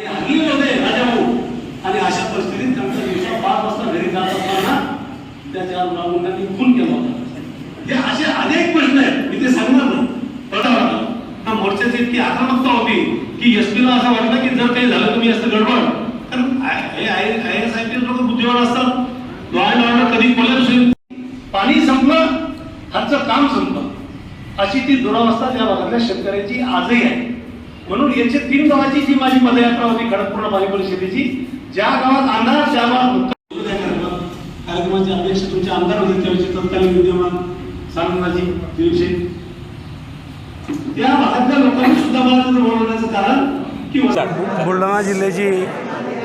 राजाभाऊ आणि अशा परिस्थितीत त्यांचा दिवसा पाच वाजता घरी जात असताना त्या चार खून केला होता. हे असे अनेक प्रश्न आहेत. मी ते सांगणार नाही. ना मोर्चाची इतकी आक्रमकता होती की एस ला असं वाटलं की जर काही झालं तुम्ही असं गडबड. कारण आय एस आय पी लोक असतात. लॉ अँड ऑर्डर कधी कोलॅप्स होईल पाणी संपलं हातचं काम संपलं. अशी ती दुरावस्था त्या भागातल्या शेतकऱ्यांची आजही आहे. म्हणून याचे तीन गावाची जी माझी पदयात्रा होती खडकपूर्ण पाणी परिषदेची ज्या गावात आमदार त्या गावात कार्यक्रमाचे अध्यक्ष तुमचे आमदार होते त्यावेळेचे तत्कालीन विद्यमान सामनाजी दिवशी त्या भागातल्या लोकांनी सुद्धा मला तिथं बोलवण्याचं कारण की बुलढाणा जिल्ह्याची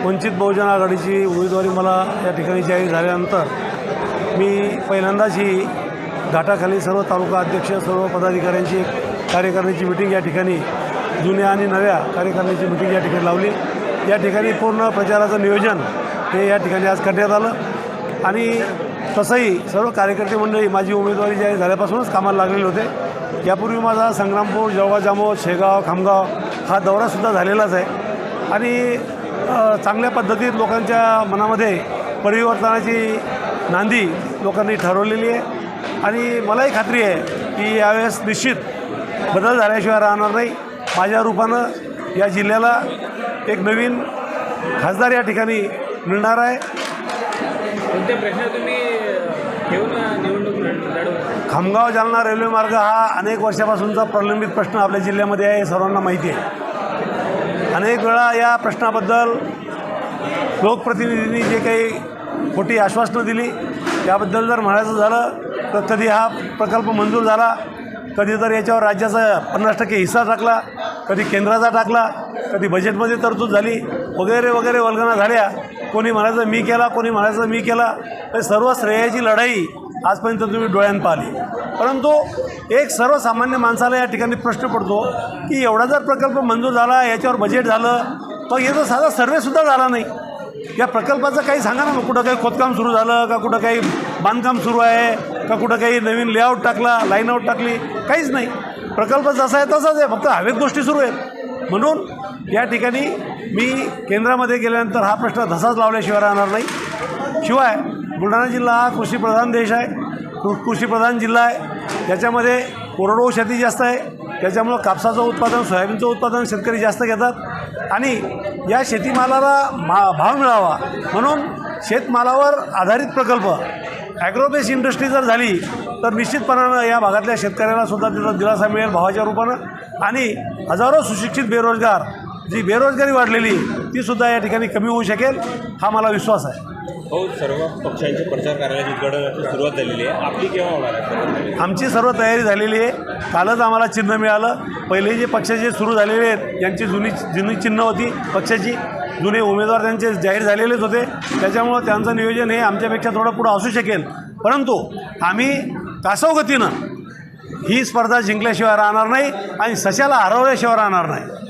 वंचित बहुजन आघाडीची उमेदवारी मला या ठिकाणी जाहीर झाल्यानंतर मी पहिल्यांदाच ही घाटाखाली सर्व तालुका अध्यक्ष सर्व पदाधिकाऱ्यांची एक कार्यकारिणीची मिटिंग या ठिकाणी जुन्या आणि नव्या कार्यकारिणीची मिटिंग या ठिकाणी लावली. या ठिकाणी पूर्ण प्रचाराचं नियोजन हे या ठिकाणी आज करण्यात आलं. आणि तसंही सर्व कार्यकर्ते मंडळी माझी उमेदवारी जाहीर झाल्यापासूनच कामाला लागलेले होते. यापूर्वी माझा संग्रामपूर जळगाव जामोद शेगाव खामगाव हा दौरासुद्धा झालेलाच आहे. आणि चांगल्या पद्धतीत लोकांच्या मनामध्ये परिवर्तनाची नांदी लोकांनी ठरवलेली आहे. आणि मलाही खात्री आहे की यावेळेस निश्चित बदल झाल्याशिवाय राहणार नाही. माझ्या रूपानं या जिल्ह्याला एक नवीन खासदार या ठिकाणी मिळणार आहे. कोणते प्रश्न तुम्ही घेऊन निवडणूक लढ- लढवता खामगाव जालना रेल्वे मार्ग हा अनेक वर्षापासूनचा प्रलंबित प्रश्न आपल्या जिल्ह्यामध्ये आहे हे सर्वांना माहिती आहे. अनेक वेळा या प्रश्नाबद्दल लोकप्रतिनिधींनी जे काही खोटी आश्वासनं दिली त्याबद्दल जर म्हणायचं झालं तर कधी हा प्रकल्प मंजूर झाला कधी तर याच्यावर राज्याचा पन्नास टक्के हिस्सा टाकला कधी केंद्राचा टाकला कधी बजेटमध्ये तरतूद झाली वगैरे वगैरे वल्गना झाल्या. कोणी म्हणायचं मी केला कोणी म्हणायचं मी केला. तर सर्व श्रेयाची लढाई आजपर्यंत तुम्ही डोळ्यानं पाहिली. परंतु एक सर्वसामान्य माणसाला या ठिकाणी प्रश्न पडतो की एवढा जर प्रकल्प मंजूर झाला याच्यावर बजेट झालं तर याचा साधा सर्वेसुद्धा झाला नाही. या प्रकल्पाचं काही सांगा ना मग कुठं काही खोदकाम सुरू झालं का कुठं काही बांधकाम सुरू आहे का कुठं काही नवीन लेआउट टाकला लाईन आऊट टाकली काहीच नाही. प्रकल्प जसा आहे तसाच आहे. फक्त हवेत गोष्टी सुरू आहेत. म्हणून या ठिकाणी मी केंद्रामध्ये गेल्यानंतर हा प्रश्न तसाच लावल्याशिवाय राहणार नाही. शिवाय बुलढाणा जिल्हा हा कृषीप्रधान देश आहे. कृषीप्रधान जिल्हा आहे. त्याच्यामध्ये कोरडवाहू शेती जास्त आहे. त्याच्यामुळं कापसाचं उत्पादन सोयाबीनचं उत्पादन शेतकरी जास्त घेतात. आणि या शेतीमालाला मा भाव मिळावा. म्हणून शेतमालावर आधारित प्रकल्प ॲग्रोबेस इंडस्ट्री जर झाली तर निश्चितपणानं या भागातल्या शेतकऱ्याला सुद्धा त्याचा दिलासा मिळेल भावाच्या रूपानं. आणि हजारो सुशिक्षित बेरोजगार जी बेरोजगारी वाढलेली ती सुद्धा या ठिकाणी कमी होऊ शकेल हा मला विश्वास आहे. हो सर्व पक्षांचे प्रचार कार्याची गड सुरुवात झालेली आहे. आपली केव्हा होणार आहे? आमची सर्व तयारी झालेली आहे. कालच आम्हाला चिन्ह मिळालं. पहिले जे पक्षाचे सुरू झालेले आहेत यांची जुनी जुनी चिन्ह होती पक्षाची. जुने उमेदवार त्यांचे जाहीर झालेलेच होते. त्याच्यामुळं त्यांचं नियोजन हे आमच्यापेक्षा थोडं पुढं असू शकेल. परंतु आम्ही कासवगतीनं ही स्पर्धा जिंकल्याशिवाय राहणार नाही आणि सशाला हरवल्याशिवाय राहणार नाही.